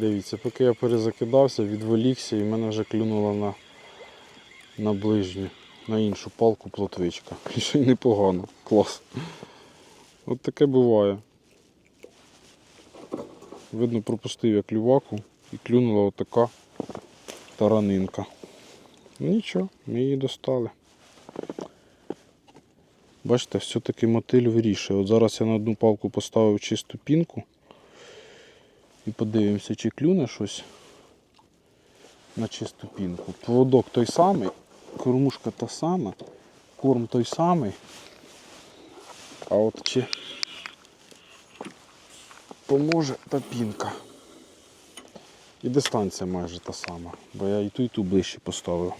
Дивіться, поки я перезакидався, відволікся і мене вже клюнула на, на ближню, на іншу палку плотвичка. І ще й непогано. Клас. От таке буває. Видно, пропустив я клюваку і клюнула отака таранинка. Ну нічого, ми її достали. Бачите, все-таки мотиль вирішує. От зараз я на одну палку поставив чисту пінку. І подивимося, чи клюне щось на чисту пінку. Поводок той самий, кормушка та сама, корм той самий. А от чи поможе та пінка. І дистанція майже та сама, бо я і ту, і ту ближче поставив.